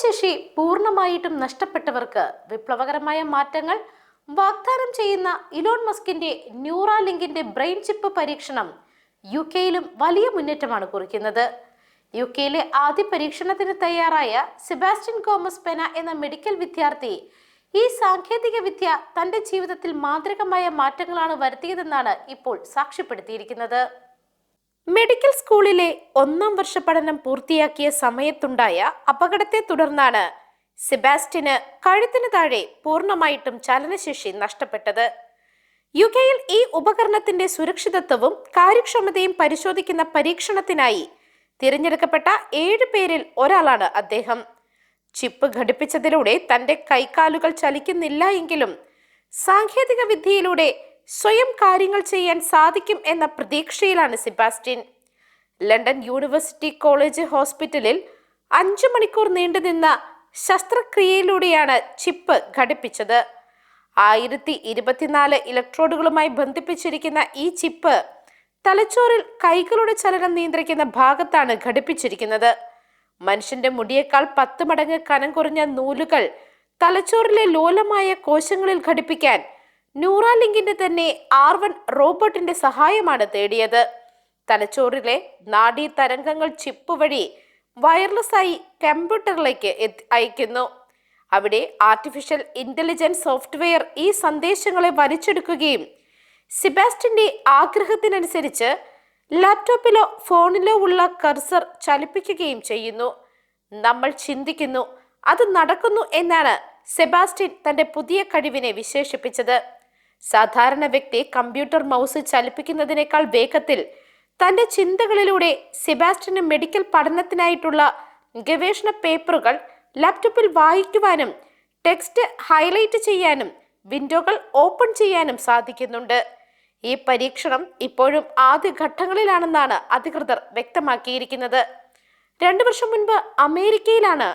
ചലനശേഷി പൂർണമായിട്ടും നഷ്ടപ്പെട്ടവർക്ക് വിപ്ലവകരമായ മാറ്റങ്ങൾ. വാഗ്ദാനം ചെയ്യുന്ന ഇലോൺ മസ്കിന്റെ ന്യൂറാലിങ്കിന്റെ ബ്രെയിൻ ചിപ്പ് പരീക്ഷണം യു കെയിലും വലിയ മുന്നേറ്റമാണ് കുറിക്കുന്നത്. യു കെയിലെ ആദ്യ പരീക്ഷണത്തിന് തയ്യാറായ സെബാസ്റ്റ്യൻ കോമസ് പെന എന്ന മെഡിക്കൽ വിദ്യാർത്ഥി ഈ സാങ്കേതിക വിദ്യ തന്റെ ജീവിതത്തിൽ മാന്ത്രികമായ മാറ്റങ്ങളാണ് വരുത്തിയതെന്നാണ് ഇപ്പോൾ സാക്ഷ്യപ്പെടുത്തിയിരിക്കുന്നത്. മെഡിക്കൽ സ്കൂളിലെ ഒന്നാം വർഷ പഠനം പൂർത്തിയാക്കിയ സമയത്തുണ്ടായ അപകടത്തെ തുടർന്നാണ് സെബാസ്റ്റിന് കഴുത്തിന് താഴെ പൂർണമായിട്ടും ചലനശേഷി നഷ്ടപ്പെട്ടത്. യു കെയിൽ ഈ ഉപകരണത്തിന്റെ സുരക്ഷിതത്വവും കാര്യക്ഷമതയും പരിശോധിക്കുന്ന പരീക്ഷണത്തിനായി തിരഞ്ഞെടുക്കപ്പെട്ട ഏഴ് പേരിൽ ഒരാളാണ് അദ്ദേഹം. ചിപ്പ് ഘടിപ്പിച്ചതിലൂടെ തന്റെ കൈക്കാലുകൾ ചലിക്കുന്നില്ല എങ്കിലും സാങ്കേതിക വിദ്യയിലൂടെ സ്വയം കാര്യങ്ങൾ ചെയ്യാൻ സാധിക്കും എന്ന പ്രതീക്ഷയിലാണ് സെബാസ്റ്റ്യൻ. ലണ്ടൻ യൂണിവേഴ്സിറ്റി കോളേജ് ഹോസ്പിറ്റലിൽ അഞ്ചു മണിക്കൂർ നീണ്ടുനിന്ന ശസ്ത്രക്രിയയിലൂടെയാണ് ചിപ്പ് ഘടിപ്പിച്ചത്. ആയിരത്തി ഇരുപത്തിനാല് ഇലക്ട്രോഡുകളുമായി ബന്ധിപ്പിച്ചിരിക്കുന്ന ഈ ചിപ്പ് തലച്ചോറിൽ കൈകളുടെ ചലനം നിയന്ത്രിക്കുന്ന ഭാഗത്താണ് ഘടിപ്പിച്ചിരിക്കുന്നത്. മനുഷ്യന്റെ മുടിയേക്കാൾ പത്ത് മടങ്ങ് കനം കുറഞ്ഞ നൂലുകൾ തലച്ചോറിലെ ലോലമായ കോശങ്ങളിൽ ഘടിപ്പിക്കാൻ ന്യൂറാലിങ്കിന്റെ തന്നെ ആർ വൺ റോബോട്ടിന്റെ സഹായമാണ് തേടിയത്. തലച്ചോറിലെ നാഡീ തരംഗങ്ങൾ ചിപ്പ് വഴി വയർലെസ് ആയി കമ്പ്യൂട്ടറിലേക്ക് അയക്കുന്നു അവിടെ ആർട്ടിഫിഷ്യൽ ഇന്റലിജൻസ് സോഫ്റ്റ്വെയർ ഈ സന്ദേശങ്ങളെ വലിച്ചെടുക്കുകയും സിബാസ്റ്റിന്റെ ആഗ്രഹത്തിനനുസരിച്ച് ലാപ്ടോപ്പിലോ ഫോണിലോ ഉള്ള കർസർ ചലിപ്പിക്കുകയും ചെയ്യുന്നു. നമ്മൾ ചിന്തിക്കുന്നു അത് നടക്കുന്നു എന്നാണ് സെബാസ്റ്റ്യൻ തന്റെ പുതിയ കഴിവിനെ വിശേഷിപ്പിച്ചത്. സാധാരണ വ്യക്തി കമ്പ്യൂട്ടർ മൗസ് ചലിപ്പിക്കുന്നതിനേക്കാൾ വേഗത്തിൽ തന്റെ ചിന്തകളിലൂടെ സെബാസ്റ്റ്യന് മെഡിക്കൽ പഠനത്തിനായിട്ടുള്ള ഗവേഷണ പേപ്പറുകൾ ലാപ്ടോപ്പിൽ വായിക്കുവാനും ടെക്സ്റ്റ് ഹൈലൈറ്റ് ചെയ്യാനും വിൻഡോകൾ ഓപ്പൺ ചെയ്യാനും സാധിക്കുന്നുണ്ട്. ഈ പരീക്ഷണം ഇപ്പോഴും ആദ്യ ഘട്ടങ്ങളിലാണെന്നാണ് അധികൃതർ വ്യക്തമാക്കിയിരിക്കുന്നത്. രണ്ടു വർഷം മുൻപ് അമേരിക്കയിലാണ്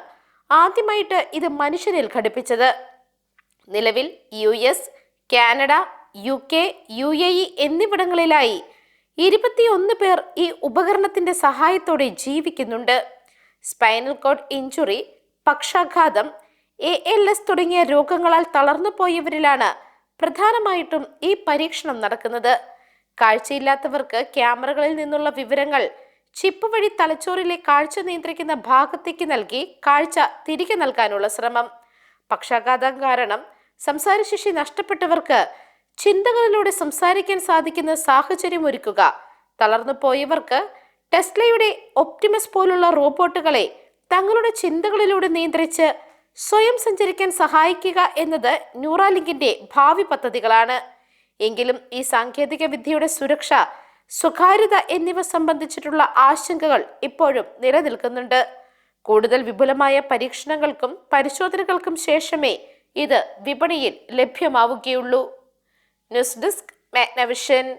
ആദ്യമായിട്ട് ഇത് മനുഷ്യനിൽ ഘടിപ്പിച്ചത്. നിലവിൽ U S Canada U K U A E എന്നിവിടങ്ങളിലായി ഇരുപത്തിയൊന്ന് പേർ ഈ ഉപകരണത്തിന്റെ സഹായത്തോടെ ജീവിക്കുന്നുണ്ട്. സ്പൈനൽ കോഡ് ഇഞ്ചുറി പക്ഷാഘാതം എ എൽ എസ് തുടങ്ങിയ രോഗങ്ങളാൽ തളർന്നു പോയവരിലാണ് പ്രധാനമായിട്ടും ഈ പരീക്ഷണം നടക്കുന്നത്. കാഴ്ചയില്ലാത്തവർക്ക് ക്യാമറകളിൽ നിന്നുള്ള വിവരങ്ങൾ ചിപ്പ് വഴി തലച്ചോറിലെ കാഴ്ച നിയന്ത്രിക്കുന്ന ഭാഗത്തേക്ക് നൽകി കാഴ്ച തിരികെ നൽകാനുള്ള ശ്രമം. പക്ഷാഘാതം കാരണം സംസാരശേഷി നഷ്ടപ്പെട്ടവർക്ക് ചിന്തകളിലൂടെ സംസാരിക്കാൻ സാധിക്കുന്ന സാഹചര്യം ഒരുക്കുക. തളർന്നു പോയവർക്ക് ടെസ്ലയുടെ ഒപ്റ്റിമസ് പോലുള്ള റോബോട്ടുകളെ തങ്ങളുടെ ചിന്തകളിലൂടെ നിയന്ത്രിച്ച് സ്വയം സഞ്ചരിക്കാൻ സഹായിക്കുക എന്നത് ന്യൂറാലിങ്കിന്റെ ഭാവി പദ്ധതികളാണ്. എങ്കിലും ഈ സാങ്കേതിക വിദ്യയുടെ സുരക്ഷ സ്വകാര്യത എന്നിവ സംബന്ധിച്ചിട്ടുള്ള ആശങ്കകൾ ഇപ്പോഴും നിലനിൽക്കുന്നുണ്ട്. കൂടുതൽ വിപുലമായ പരീക്ഷണങ്ങൾക്കും പരിശോധനകൾക്കും ശേഷമേ ഇത് വിപണിയിൽ ലഭ്യമാവുകയുള്ളൂ. News desk Magnavision.